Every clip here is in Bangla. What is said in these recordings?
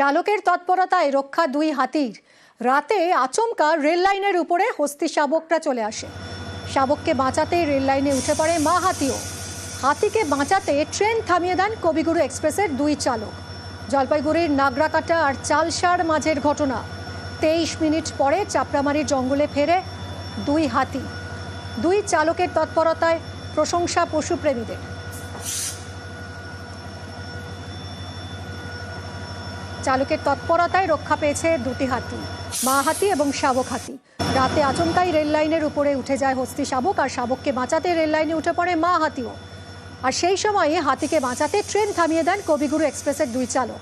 চালকের তৎপরতায় রক্ষা দুই হাতির। রাতে আচমকা রেল লাইনের উপরে হস্তি শাবকরা চলে আসে। শাবককে বাঁচাতে রেল লাইনে উঠে পড়ে মা হাতিও। হাতিকে বাঁচাতে ট্রেন থামিয়ে দেন কবিগুরু এক্সপ্রেসের দুই চালক। জলপাইগুড়ির নাগরাকাটা আর চালসার মাঝের ঘটনা। তেইশ মিনিট পরে চাপড়ামারির জঙ্গলে ফেরে দুই হাতি। দুই চালকের তৎপরতায় প্রশংসা পশুপ্রেমীদের চালকের তৎপরতায় রক্ষা পেয়েছে দুটি হাতি, মা হাতি এবং শাবক হাতি। রাতে আচমকাই রেল লাইনের উপরে উঠে যায় হস্তি শাবক, আর শাবককে বাঁচাতে রেল লাইনে উঠে পড়ে মা হাতিও। আর সেই সময়ে হাতিকে বাঁচাতে ট্রেন থামিয়ে দেন কবিগুরু এক্সপ্রেসের দুই চালক।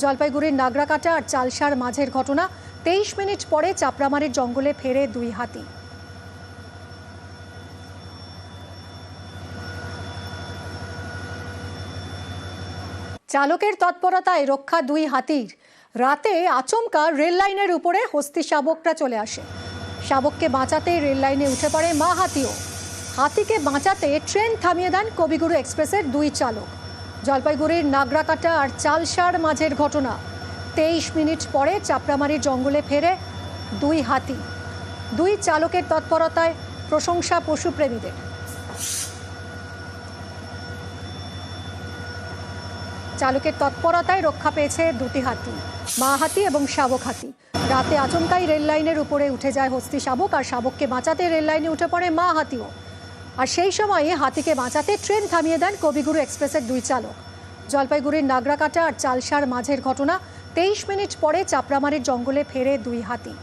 জলপাইগুড়ির নাগরাকাটা আর চালসার মাঝের ঘটনা, তেইশ মিনিট পরে চাপড়ামারির জঙ্গলে ফেরে দুই হাতি। চালকের তৎপরতায় রক্ষা দুই হাতির। রাতে আচমকা রেল লাইনের উপরে হস্তি শাবকরা চলে আসে। শাবককে বাঁচাতে রেল লাইনে উঠে পড়ে মা হাতিও। হাতিকে বাঁচাতে ট্রেন থামিয়ে দেন কবিগুরু এক্সপ্রেসের দুই চালক। জলপাইগুড়ির নাগরাকাটা আর চালসার মাঝের ঘটনা। তেইশ মিনিট পরে চাপড়ামারির জঙ্গলে ফেরে দুই হাতি। দুই চালকের তৎপরতায় প্রশংসা পশুপ্রেমীদের। চালকের তৎপরতায় রক্ষা পেয়েছে দুটি হাতি, মা হাতি এবং শাবক হাতি। রাতে আচমকাই রেল লাইনের উপরে উঠে যায় হস্তি শাবক, আর শাবককে বাঁচাতে রেল লাইনে উঠে পড়ে মা হাতিও। আর সেই সময়ে হাতিকে বাঁচাতে ট্রেন থামিয়ে দেন কবিগুরু এক্সপ্রেসের দুই চালক। জলপাইগুড়ির নাগরাকাটা আর চালসার মাঝের ঘটনা তেইশ মিনিট পরে চাপড়ামারির জঙ্গলে ফেরে দুই হাতি।